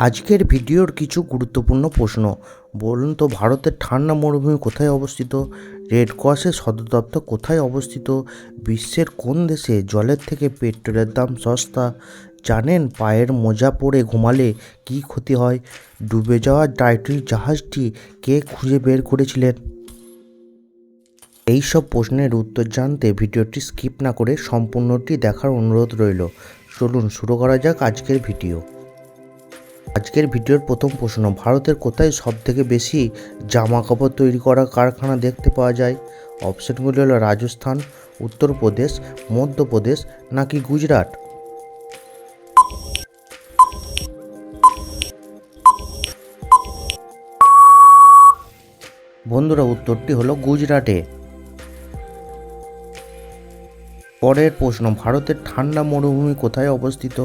আজকের ভিডিওর কিছু গুরুত্বপূর্ণ প্রশ্ন। বলুন তো, ভারতের ঠান্ডা মরুভূমি কোথায় অবস্থিত? রেড ক্রসের সদর দপ্তর কোথায় অবস্থিত? বিশ্বের কোন দেশে জলের থেকে পেট্রোলের দাম সস্তা? জানেন পায়ের মোজা পরে ঘুমালে কী ক্ষতি হয়? ডুবে যাওয়া টাইটানিক জাহাজটি কে খুঁজে বের করেছিলেন? এই সব প্রশ্নের উত্তর জানতে ভিডিওটি স্কিপ না করে সম্পূর্ণটি দেখার অনুরোধ রইল। চলুন শুরু করা যাক আজকের ভিডিও। আজকের ভিডিওর প্রথম প্রশ্ন, ভারতের কোথায় সবথেকে বেশি জামা কাপড় তৈরি করা কারখানা দেখতে পাওয়া যায়? অপশনগুলি হলো রাজস্থান, উত্তরপ্রদেশ, মধ্যপ্রদেশ নাকি গুজরাট? বন্ধুরা, উত্তরটি হলো গুজরাটে। পরের প্রশ্ন, ভারতের ঠান্ডা মরুভূমি কোথায় অবস্থিত?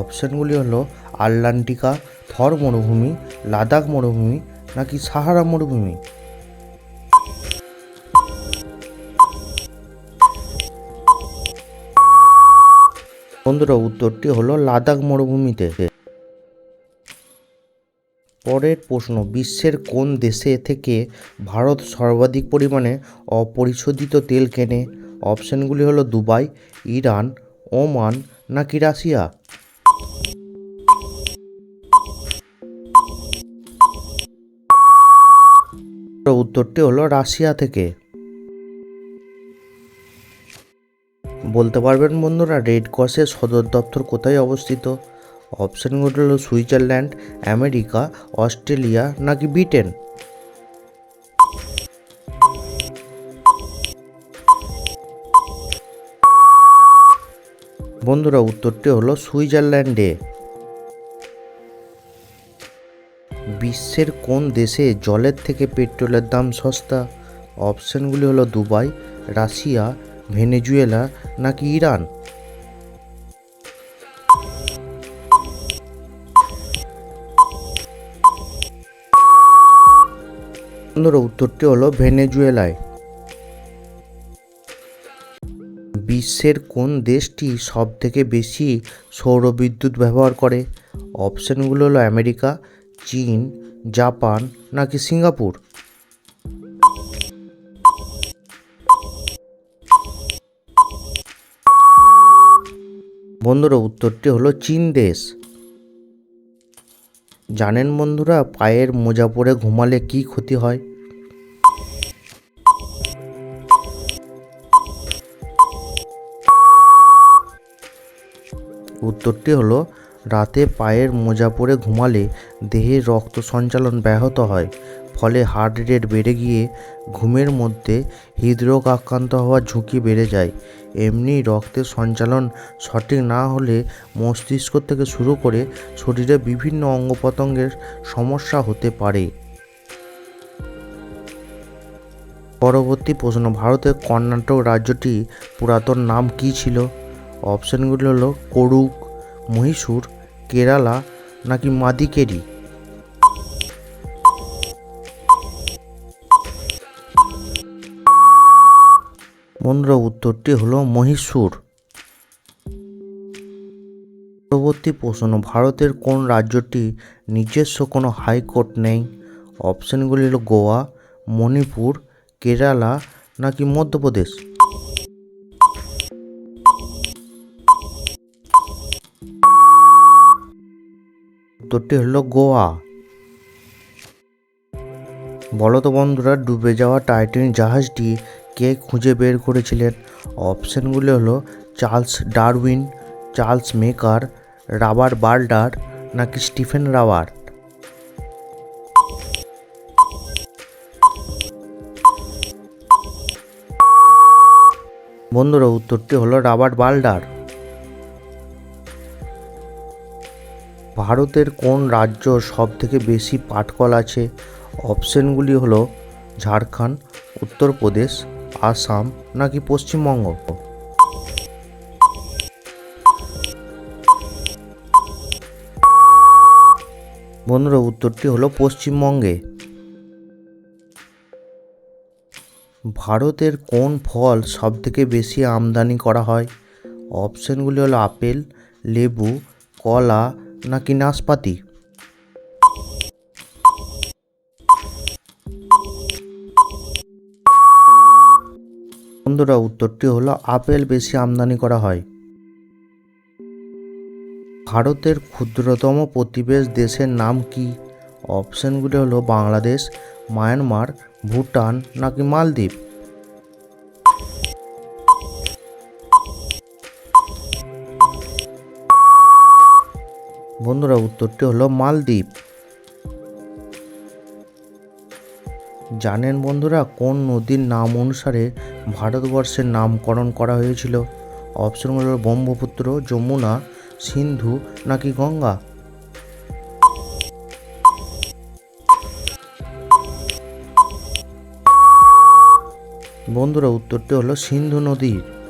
অপশানগুলি হলো আটলান্টিকা, থর মরুভূমি, লাদাখ মরুভূমি নাকি সাহারা মরুভূমি? বন্ধুরা, উত্তরটি হলো লাদাখ মরুভূমিতে। পরের প্রশ্ন, বিশ্বের কোন দেশে থেকে ভারত সর্বাধিক পরিমাণে অপরিশোধিত তেল কেনে? অপশানগুলি হলো দুবাই, ইরান, ওমান নাকি রাশিয়া? উত্তরটি হলো রাশিয়া থেকে। বলতে পারবেন বন্ধুরা রেড ক্রসের সদর দপ্তর কোথায় অবস্থিত? অপশানগুলো হলো সুইজারল্যান্ড, আমেরিকা, অস্ট্রেলিয়া নাকি ব্রিটেন? বন্ধুরা, উত্তরটি হলো সুইজারল্যান্ডে। বিশ্বের কোন দেশে জলের থেকে পেট্রোলের দাম সস্তা? অপশানগুলি হলো দুবাই, রাশিয়া, ভেনেজুয়েলা নাকি ইরান? উত্তরটি হলো ভেনেজুয়েলায়। বিশ্বের কোন দেশটি সবথেকে বেশি সৌরবিদ্যুৎ ব্যবহার করে? অপশানগুলো হলো আমেরিকা, চীন জাপান নাকি সিঙ্গাপুর? বন্ধুরা, উত্তরটি হলো চীন দেশ। জানেন বন্ধুরা, পায়ের মোজা পরে ঘুমালে কি ক্ষতি হয়? উত্তরটি হলো রাতে পায়ের মোজা পরে ঘুমালে দেহে রক্ত সঞ্চালন ব্যাহত হয়, ফলে হার্ট রেট বেড়ে গিয়ে ঘুমের মধ্যে হৃদরোগ আক্রান্ত হওয়ার ঝুঁকি বেড়ে যায়। এমনি রক্তের সঞ্চালন সঠিক না হলে মস্তিষ্ক থেকে শুরু করে শরীরে বিভিন্ন অঙ্গ সমস্যা হতে পারে। পরবর্তী প্রশ্ন, ভারতের কর্ণাটক রাজ্যটি পুরাতন নাম কী ছিল? অপশানগুলি হলো করুক মহীশূর, কেরালা নাকি মাদিকেরি? বন্ধুরা উত্তরটি হলো মহীশূর। পরবর্তী প্রশ্ন, ভারতের কোন রাজ্যটি নিজস্ব কোনো হাইকোর্ট নেই? অপশানগুলি হলো গোয়া, মণিপুর, কেরালা নাকি মধ্যপ্রদেশ? উত্তরটি হলো গোয়া। বলো তো বন্ধুরা, ডুবে যাওয়া টাইটানিক জাহাজটি কে খুঁজে বের করেছিলেন? অপশানগুলি হলো চার্লস ডারউইন, চার্লস মেকার রাবার বার্ডার নাকি স্টিফেন রাবার বন্ধুরা, উত্তরটি হলো রাবার্ট বাল্ডার। ভারতের কোন রাজ্য সব থেকে বেশি পাটকল আছে? অপশনগুলি হলো ঝাড়খণ্ড, উত্তরপ্রদেশ, আসাম নাকি পশ্চিমবঙ্গ? বন্ধুরা, উত্তরটি হলো পশ্চিমবঙ্গে। ভারতের কোন ফল সবথেকে বেশি আমদানি করা হয়? অপশানগুলি হলো আপেল, লেবু, কলা নাকি নাশপাতি? বন্ধুরা, উত্তরটি হলো আপেল বেশি আমদানি করা হয়। ভারতের ক্ষুদ্রতম প্রতিবেশ দেশের নাম কি? অপশনগুলি হলো বাংলাদেশ, মায়ানমার, ভুটান নাকি মালদ্বীপ? বন্ধুরা, উত্তরটি হলো মালদ্বীপ। জানেন বন্ধুরা, কোন নদীর নাম অনুসারে ভারতবর্ষের নামকরণ করা হয়েছিল? অপশনগুলো হলো ব্রহ্মপুত্র, যমুনা, সিন্ধু নাকি গঙ্গা? বন্ধুরা, উত্তরটি হলো সিন্ধু নদীর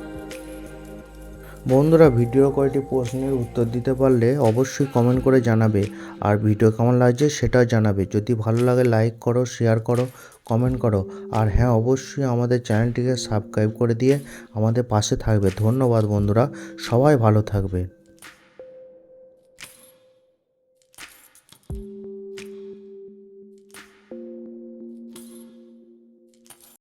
বন্ধুরা, ভিডিও কয়টি প্রশ্নের উত্তর দিতে পারলে অবশ্যই কমেন্ট করে জানাবে। আর ভিডিও কেমন লাগছে সেটাও জানাবে। যদি ভালো লাগে লাইক করো শেয়ার করো কমেন্ট করো। আর হ্যাঁ অবশ্যই আমাদের চ্যানেলটিকে সাবস্ক্রাইব করে দিয়ে আমাদের পাশে থাকবে। ধন্যবাদ বন্ধুরা, সবাই ভালো থাকবে।